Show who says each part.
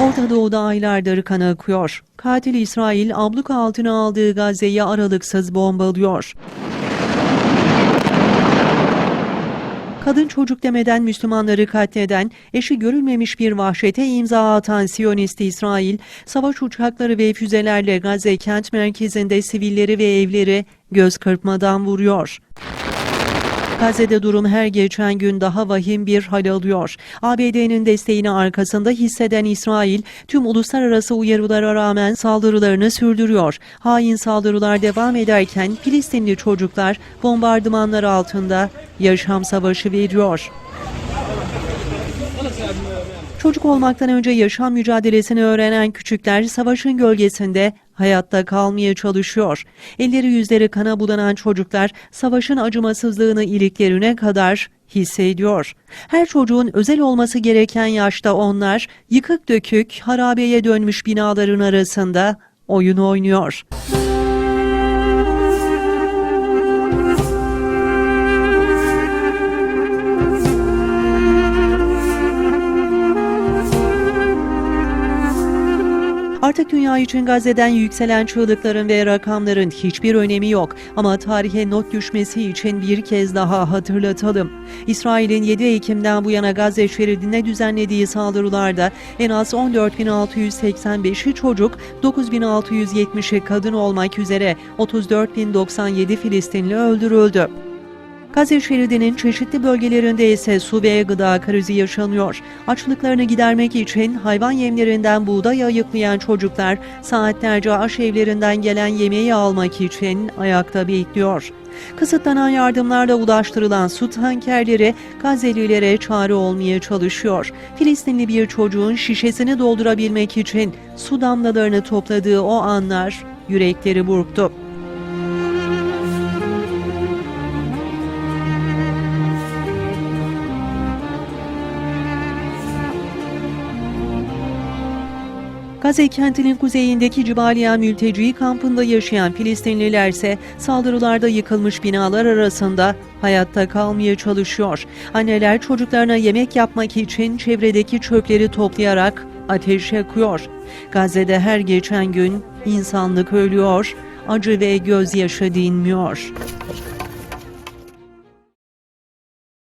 Speaker 1: Orta Doğu'da aylardır kan akıyor. Katil İsrail abluka altına aldığı Gazze'yi aralıksız bombalıyor. Kadın çocuk demeden Müslümanları katleden, eşi görülmemiş bir vahşete imza atan Siyonist İsrail, savaş uçakları ve füzelerle Gazze kent merkezinde sivilleri ve evleri göz kırpmadan vuruyor. Gazze'de durum her geçen gün daha vahim bir hal alıyor. ABD'nin desteğini arkasında hisseden İsrail, tüm uluslararası uyarılara rağmen saldırılarını sürdürüyor. Hain saldırılar devam ederken Filistinli çocuklar bombardımanlar altında yaşam savaşı veriyor. Çocuk olmaktan önce yaşam mücadelesini öğrenen küçükler savaşın gölgesinde hayatta kalmaya çalışıyor. Elleri yüzleri kana bulanan çocuklar savaşın acımasızlığını iliklerine kadar hissediyor. Her çocuğun özel olması gereken yaşta onlar yıkık dökük harabeye dönmüş binaların arasında oyun oynuyor. Artık dünya için Gazze'den yükselen çığlıkların ve rakamların hiçbir önemi yok. Ama tarihe not düşmesi için bir kez daha hatırlatalım. İsrail'in 7 Ekim'den bu yana Gazze şeridine düzenlediği saldırılarda en az 14.685'i çocuk, 9.670'i kadın olmak üzere 34.097 Filistinli öldürüldü. Gazze şeridinin çeşitli bölgelerinde ise su ve gıda krizi yaşanıyor. Açlıklarını gidermek için hayvan yemlerinden buğday ayıklayan çocuklar saatlerce aşevlerinden gelen yemeği almak için ayakta bekliyor. Kısıtlanan yardımlarla ulaştırılan su tankerleri Gazelilere çare olmaya çalışıyor. Filistinli bir çocuğun şişesini doldurabilmek için su damlalarını topladığı o anlar yürekleri burktu. Gazze kentinin kuzeyindeki Cibaliya mülteci kampında yaşayan Filistinliler ise saldırılarda yıkılmış binalar arasında hayatta kalmaya çalışıyor. Anneler çocuklarına yemek yapmak için çevredeki çöpleri toplayarak ateş yakıyor. Gazze'de her geçen gün insanlık ölüyor, acı ve gözyaşı dinmiyor.